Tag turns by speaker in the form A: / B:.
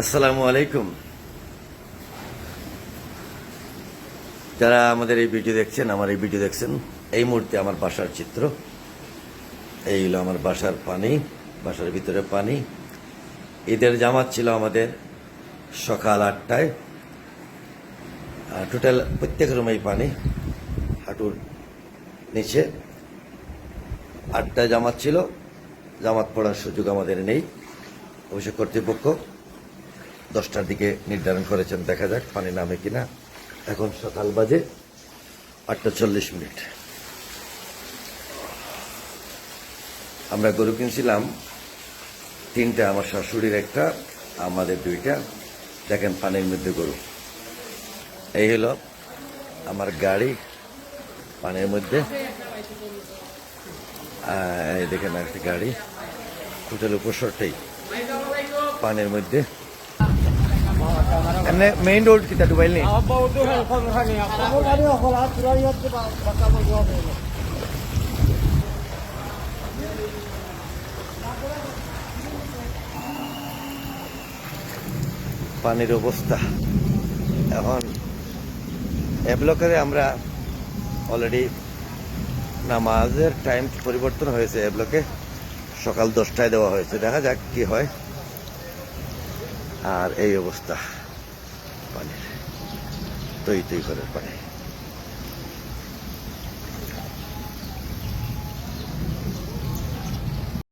A: আসসালামু আলাইকুম। যারা আমাদের এই ভিডিও দেখছেন, আমার এই ভিডিও দেখছেন, এই মুহূর্তে আমার বাসার চিত্র। এই হলো আমার বাসার পানি, বাসার ভিতরে পানি। ঈদের জামাত ছিল আমাদের সকাল আটটায়। টোটাল প্রত্যেক রুমেই পানি, হাঁটুর নিচে। আটটায় জামাত ছিল, জামাত পড়ার সুযোগ আমাদের নেই অবশ্য কর্তৃপক্ষ। দশটার দিকে নির্ধারণ করেছেন, দেখা যাক পানি নামে কিনা। এখন সকাল বাজে আটটা চল্লিশ মিনিট। আমরা গরু কিনছিলাম, তিনটা আমার শাশুড়ির একটা, আমাদের দুইটা। দেখেন পানির মধ্যে গরু। এই হলো আমার গাড়ি পানির মধ্যে। দেখেন একটা গাড়ি। হোটেল উপসরটাই পানির মধ্যে। এমনি মেইন রোড কিতা ডুবাইল পানির অবস্থা। এখন এ ব্লকের আমরা অলরেডি নামাজের টাইম পরিবর্তন হয়েছে এ ব্লকে। সকাল দশটায় দেওয়া হয়েছে। দেখা যাক কি হয়। আর এই অবস্থা পানির তৈ তৈ করে পানি।